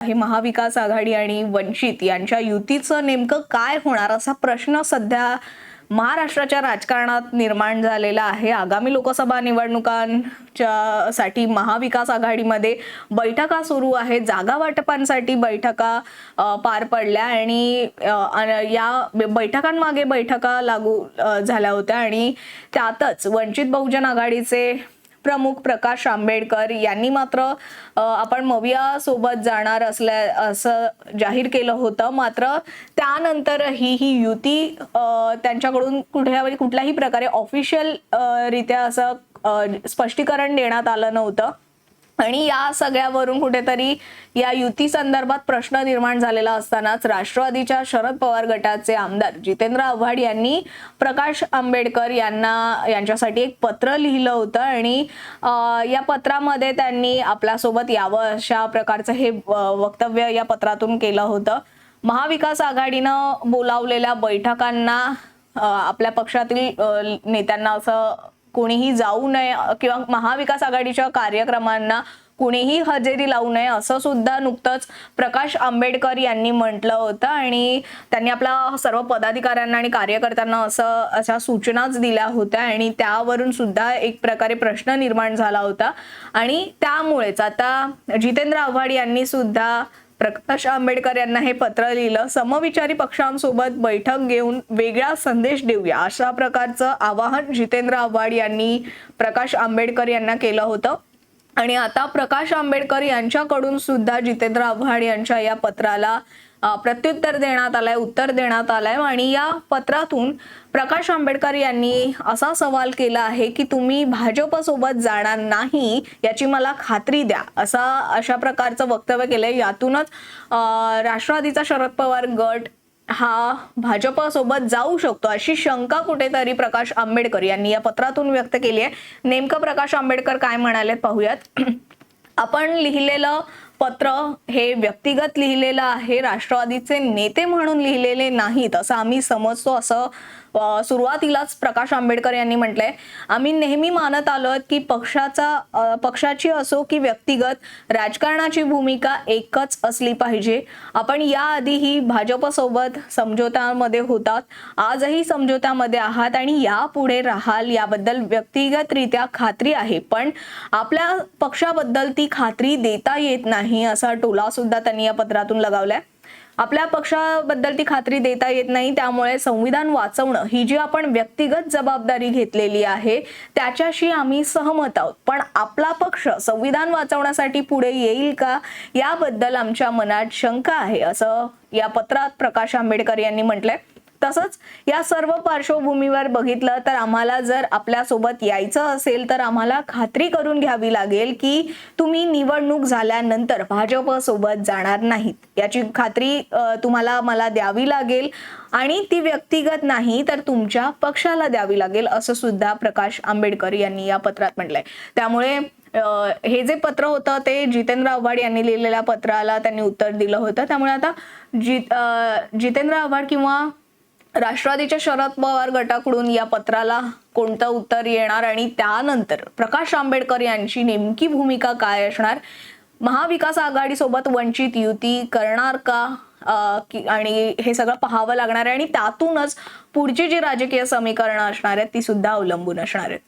हे महाविकास आघाडी आणि वंचित यांच्या युतीचं नेमकं काय होणार असा प्रश्न सध्या महाराष्ट्राच्या राजकारणात निर्माण झालेला आहे. आगामी लोकसभा निवडणुकांच्या साठी महाविकास आघाडीमध्ये बैठका सुरू आहेत. जागा वाटपांसाठी बैठका पार पडल्या आणि या बैठकांमागे बैठका लागू झाल्या होत्या आणि त्यातच वंचित बहुजन आघाडीचे प्रमुख प्रकाश आंबेडकर यांनी मात्र आपण मविया सोबत जाणार असल्या असं जाहीर केलं होतं. मात्र त्यानंतरही ही युती त्यांच्याकडून कुठल्या कुठल्याही प्रकारे ऑफिशियल रित्या असं स्पष्टीकरण देण्यात आलं नव्हतं. आणि या सगळ्यावरून कुठेतरी या युती संदर्भात प्रश्न निर्माण झालेला असतानाच राष्ट्रवादीच्या शरद पवार गटाचे आमदार जितेंद्र आव्हाड यांनी प्रकाश आंबेडकर यांना यांच्यासाठी एक पत्र लिहिलं होतं. आणि या पत्रामध्ये त्यांनी आपल्यासोबत यावं अशा प्रकारचं हे वक्तव्य या पत्रातून केलं होतं. महाविकास आघाडीनं बोलावलेल्या बैठकांना आपल्या पक्षातील नेत्यांना असं कोणीही जाऊ नये किंवा महाविकास आघाडीच्या कार्यक्रमांना कुणीही हजेरी लावू नये असं सुद्धा नुकतंच प्रकाश आंबेडकर यांनी म्हटलं होतं. आणि त्यांनी आपल्या सर्व पदाधिकाऱ्यांना आणि कार्यकर्त्यांना असं अशा सूचनाच दिल्या होत्या. आणि त्यावरून सुद्धा एक प्रकारे प्रश्न निर्माण झाला होता. आणि त्यामुळेच आता जितेंद्र आव्हाड यांनी सुद्धा प्रकाश आंबेडकर यांना हे पत्र लिहिलं समविचारी पक्षांसोबत बैठक घेऊन वेगळा संदेश देऊया. अशा प्रकारचं आवाहन जितेंद्र आव्हाड यांनी प्रकाश आंबेडकर यांना केलं होतं. आणि आता प्रकाश आंबेडकर यांच्याकडून सुद्धा जितेंद्र आव्हाड यांच्या या पत्राला प्रत्युत्तर देण्यात आलंय उत्तर देण्यात आलंय. आणि या पत्रातून प्रकाश आंबेडकर यांनी असा सवाल केला आहे की तुम्ही भाजपसोबत जाणार नाही याची मला खात्री द्या. असा अशा प्रकारचं वक्तव्य केलंय. यातूनच राष्ट्रवादीचा शरद पवार गट हा भाजपसोबत जाऊ शकतो अशी शंका कुठेतरी प्रकाश आंबेडकर यांनी या पत्रातून व्यक्त केली आहे. नेमकं प्रकाश आंबेडकर काय म्हणालेत पाहूयात. आपण लिहिलेलं पत्र हे व्यक्तिगत लिहिलेलं आहे राष्ट्रवादीचे नेते म्हणून लिहिलेले नाहीत असं आम्ही समजतो असं सुरुवातीलाच प्रकाश आंबेडकर यांनी म्हटलंय. आम्ही नेहमी मानत आलो की पक्षाचा पक्षाची असो की व्यक्तिगत राजकारणाची भूमिका एकच असली पाहिजे. आपण याआधीही भाजपसोबत समझोत्यामध्ये होतात आजही समझोत्यामध्ये आहात आणि यापुढे राहाल याबद्दल व्यक्तिगतरित्या खात्री आहे. पण आपल्या पक्षाबद्दल ती खात्री देता येत नाही. असा टोला सुद्धा त्यांनी या पत्रातून लगावलाय. आपल्या पक्षाबद्दल ती खात्री देता येत नाही त्यामुळे संविधान वाचवणं ही जी आपण व्यक्तिगत जबाबदारी घेतलेली आहे त्याच्याशी आम्ही सहमत आहोत. पण आपला पक्ष संविधान वाचवण्यासाठी पुढे येईल का? याबद्दल आमच्या मनात शंका आहे असं या पत्रात प्रकाश आंबेडकर यांनी म्हटलंय. तसंच या सर्व पार्श्वभूमीवर बघितलं तर आम्हाला जर आपल्यासोबत यायचं असेल तर आम्हाला खात्री करून घ्यावी लागेल की तुम्ही निवडणूक झाल्यानंतर भाजपसोबत जाणार नाहीत. याची खात्री तुम्हाला मला द्यावी लागेल आणि ती व्यक्तिगत नाही तर तुमच्या पक्षाला द्यावी लागेल असं सुद्धा प्रकाश आंबेडकर यांनी या पत्रात म्हटलंय. त्यामुळे हे जे पत्र होतं ते जितेंद्र आव्हाड यांनी लिहिलेल्या पत्राला त्यांनी उत्तर दिलं होतं. त्यामुळे आता जित जितेंद्र आव्हाड किंवा राष्ट्रवादीच्या शरद पवार गटाकडून या पत्राला कोणतं उत्तर येणार आणि त्यानंतर प्रकाश आंबेडकर यांची नेमकी भूमिका काय असणार? महाविकास आघाडीसोबत वंचित युती करणार का? आणि हे सगळं पाहावं लागणार आहे आणि त्यातूनच पुढची जी राजकीय समीकरणं असणार आहेत ती सुद्धा अवलंबून असणार आहेत.